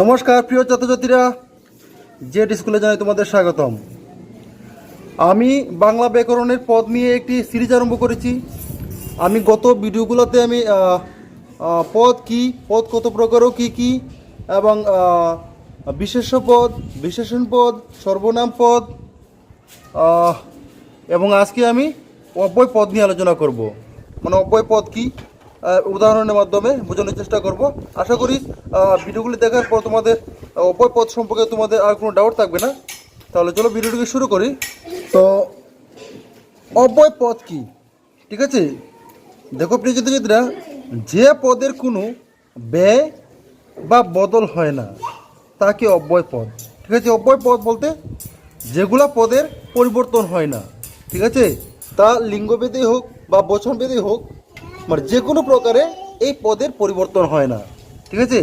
নমস্কার প্রিয় ছাত্রছাত্রীরা। জেড স্কুলে জানাই তোমাদের স্বাগতম। আমি বাংলা ব্যাকরণের পদ নিয়ে একটি সিরিজ আরম্ভ করেছি। আমি গত ভিডিওগুলোতে আমি পদ কি পদ কত প্রকারও কি কি এবং আহ, বিশেষ্য পদ বিশেষণ পদ সর্বনাম পদ এবং আজকে আমি অব্যয় পদ নিয়ে আলোচনা করব। মানে অব্যয় পদ কি? উদাহরণের মাধ্যমে বোঝানোর চেষ্টা করব। আশা করি ভিডিওগুলি দেখার পর তোমাদের অব্যয় পদ সম্পর্কে তোমাদের আর কোনো ডাউট থাকবে না। তাহলে চলো ভিডিওটিকে শুরু করি। তো, অব্যয় পদ কি? ঠিক আছে? দেখো প্রিয় যে পদের কোনো ব্যয় বা বদল হয় না, তাকে অব্যয় পদ। ঠিক আছে? অব্যয় পদ বলতে যেগুলা পদের পরিবর্তন হয় না। ঠিক আছে? তা লিঙ্গভেদে হোক বা বচনভেদে হোক মানে যে কোনো প্রকারে এই পদের পরিবর্তন হয় না। ঠিক আছে?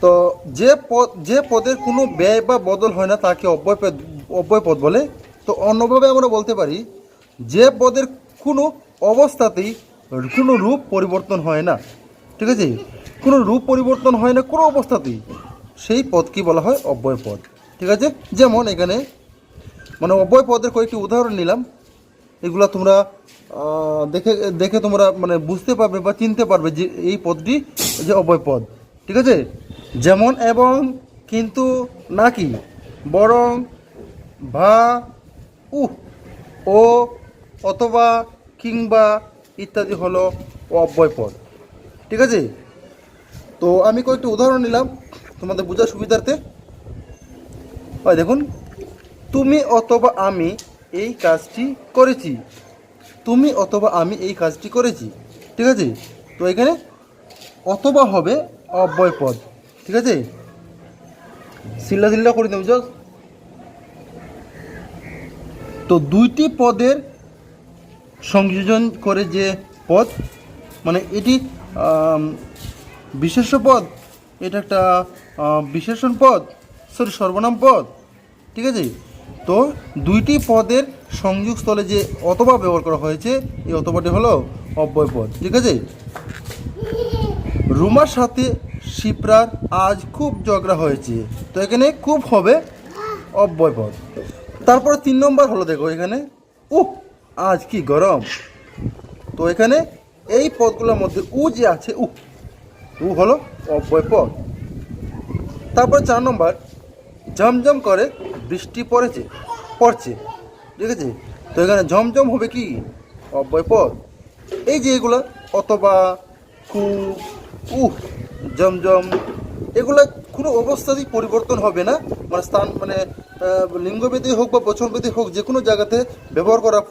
তো যে পদ যে পদের কোনো ব্যয় বা বদল হয় না, তাকে অব্যয় পদ অব্যয় পদ বলে। তো অন্যভাবে আমরা বলতে পারি, যে পদের কোনো অবস্থাতেই কোনো রূপ পরিবর্তন হয় না। ঠিক আছে? কোনো রূপ পরিবর্তন হয় না কোনো অবস্থাতেই। সেই পদকে বলা হয়? অব্যয় পদ। ঠিক আছে? যেমন এখানে মানে অব্যয় পদের কয়েকটি উদাহরণ নিলাম। এগুলা তোমরা দেখে দেখে তোমরা মানে বুঝতে পারবে বা চিনতে পারবে যে এই পদটি যে অব্যয় পদ। ঠিক আছে? যেমন এবং কিন্তু নাকি বরং ভা, উহ, ও, অথবা কিংবা ইত্যাদি হলো অব্যয় পদ। ঠিক আছে? তো আমি কয়েকটি উদাহরণ নিলাম তোমাদের বোঝার সুবিধার্থে। দেখুন, তুমি অথবা আমি এই কাজটি করেছি। তুমি অথবা আমি এই কাজটি করেছি। ঠিক আছে? তো এখানে অথবা হবে অব্যয় পদ। ঠিক আছে? সিল্লা সিল্লা করে দেব জাস্ট তো দুইটি পদের সংযোজন করে যে পদ মানে এটি বিশেষ পদ, এটা একটা বিশেষণ পদ, সরি, সর্বনাম পদ। ঠিক আছে? তো দুইটি পদের সংযোগস্থলে যে অথবা ব্যবহার করা হয়েছে, এই অথবাটি হলো অব্যয় পদ, ঠিক আছে? রুমার সাথে শিপ্রার আজ খুব ঝগড়া হয়েছে, তো এখানে খুব হবে অব্যয় পদ। তারপরে তিন নম্বর হলো দেখো এখানে, উহ, আজ কি গরম। তো এখানে এই পদগুলোর মধ্যে উ যে আছে উ উ হলো অব্যয় পদ। তারপর চার নম্বর, ঝমঝম করে বৃষ্টি পড়েছে পড়ছে ঠিক আছে তো এখানে ঝমঝম হবে কি? অব্যয় পদ এই যে এগুলো অথবা কু উহ জমজম এগুলো কোনো অবস্থাতেই পরিবর্তন হবে না। মানে স্থান মানে আহ, লিঙ্গভেদে হোক বা বচনভেদে হোক যে কোনো জায়গাতে ব্যবহার করার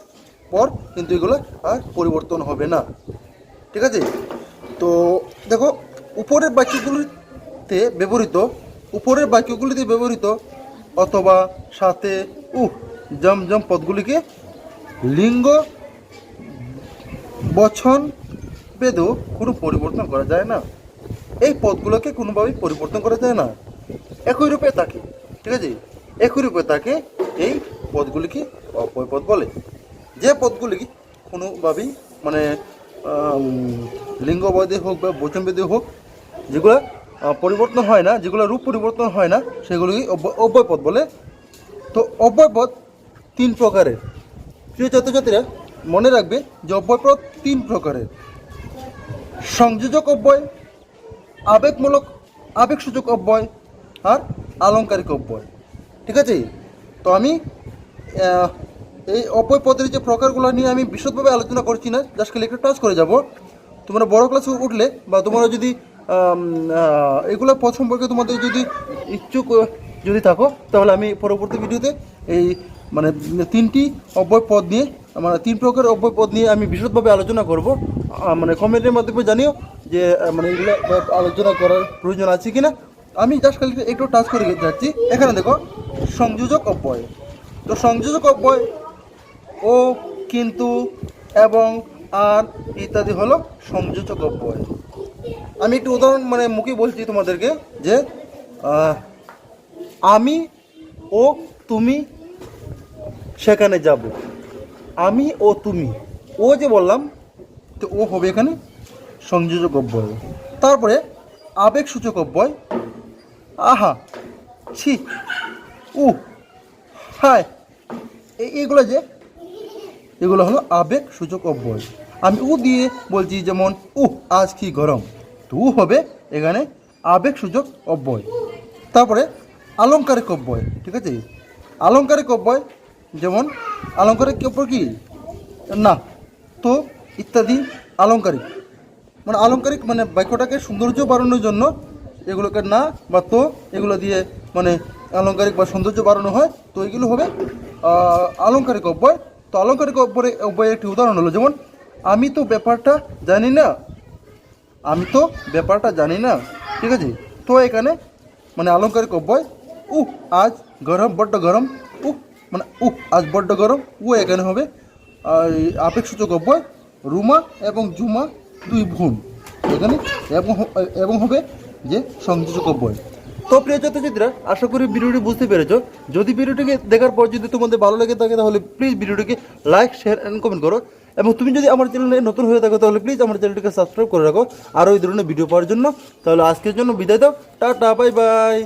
পর কিন্তু এগুলো আর পরিবর্তন হবে না। ঠিক আছে? তো দেখো উপরের বাক্যগুলিতে ব্যবহৃত উপরের বাক্যগুলিতে ব্যবহৃত অথবা সাথে, উহ জমজম পদগুলিকে লিঙ্গ, বচন বেদও কোনো পরিবর্তন করা যায় না। এই পদগুলোকে কোনোভাবেই পরিবর্তন করা যায় না। একই রূপে থাকে ঠিক আছে? একই রূপে থাকে এই পদগুলিকে অপয় পদ বলে। যে পদগুলি কোনোভাবেই মানে লিঙ্গবাদী হোক বা বচনবেদী হোক, যেগুলো পরিবর্তন হয় না, যেগুলো রূপ পরিবর্তন হয় না সেগুলিকে অব্য- অব্যয় পদ বলে। তো অব্যয় পদ তিন প্রকারের। প্রিয় ছাত্রছাত্রীরা, মনে রাখবে যে অব্যয় পদ তিন প্রকারের। সংযোজক অব্যয়, আবেগমূলক, আবেগসূচক অব্যয় আর আলংকারিক অব্যয়। ঠিক আছে? তো আমি এই অব্যয় যে প্রকারগুলো নিয়ে আমি বিশদভাবে আলোচনা করছি না, জাস্ট খালি একটু টাচ করে যাব। তোমরা বড় ক্লাসে উঠলে বা তোমরা যদি এগুলো পদ সম্পর্কে তোমাদের যদি ইচ্ছুক যদি থাকো, তাহলে আমি পরবর্তী ভিডিওতে এই মানে তিনটি অব্যয় পদ নিয়ে মানে তিন প্রকার অব্যয় পদ নিয়ে আমি বিশদভাবে আলোচনা করব। মানে কমেন্টের মাধ্যমে জানিও যে মানে এগুলো আলোচনা করার প্রয়োজন আছে কিনা। আমি জাস্ট খালি একটু টাচ করে যাচ্ছি এখানে দেখো, সংযোজক অব্যয়। তো সংযোজক অব্যয় ও কিন্তু এবং আর ইত্যাদি হলো সংযোজক অব্যয়। আমি একটু উদাহরণ মানে মুখে বলছি তোমাদেরকে যে আমি ও তুমি সেখানে যাব। আমি ও তুমি। ও যে বললাম, তো ও হবে এখানে সংযোজক অব্যয়। তারপরে আবেগ সূচক অব্যয়। আহা, ছি, উ, হায়, এ- এগুলো যে, এগুলো হলো আবেগ সূচক অব্যয়। আমি উ দিয়ে বলছি যেমন, উহ, আজ কি গরম। তো হবে এখানে আবেগ সূচক অব্যয়। তারপরে আলংকারিক অব্যয় ঠিক আছে? আলংকারিক অব্যয় যেমন আলংকারিক অব্যয় কি? না তো ইত্যাদি আলংকারিক মানে আলংকারিক মানে বাক্যটাকে সৌন্দর্য বাড়ানোর জন্য এগুলোকে না বা তো এগুলো দিয়ে মানে আলংকারিক বা সৌন্দর্য বাড়ানো হয় তো এগুলো হবে আহ, আলংকারিক অব্যয়। তো আলংকারিক অব্যয় অব্যয়ের একটি উদাহরণ হলো যেমন আমি তো ব্যাপারটা জানি না আমি তো ব্যাপারটা জানি না, ঠিক আছে? তো এখানে মানে আলঙ্কারিক অব্যয়, উহ, আজ গরম, বড্ড গরম, উহ মানে উহ, আজ বড্ড গরম উ এখানে হবে আপেক্ষসূচক অব্যয়, রুমা এবং জুমা দুই বোন এখানে এবং এবং হবে যে সংযোজক অব্যয়। তো প্রিয় ছাত্রছাত্রীরা, আশা করি ভিডিওটি বুঝতে পেরেছ। যদি ভিডিওটিকে দেখার পর যদি তোমাদের ভালো লেগে থাকে, তাহলে প্লিজ ভিডিওটিকে লাইক শেয়ার অ্যান্ড কমেন্ট করো। এবং তুমি যদি আমার চ্যানেলে নতুন হয়ে থাকো, তাহলে প্লিজ আমার চ্যানেলটিকে সাবস্ক্রাইব করে রাখো। আরও এই ধরনের ভিডিও পাওয়ার জন্য। তাহলে আজকের জন্য বিদায় দাও। Tata bye bye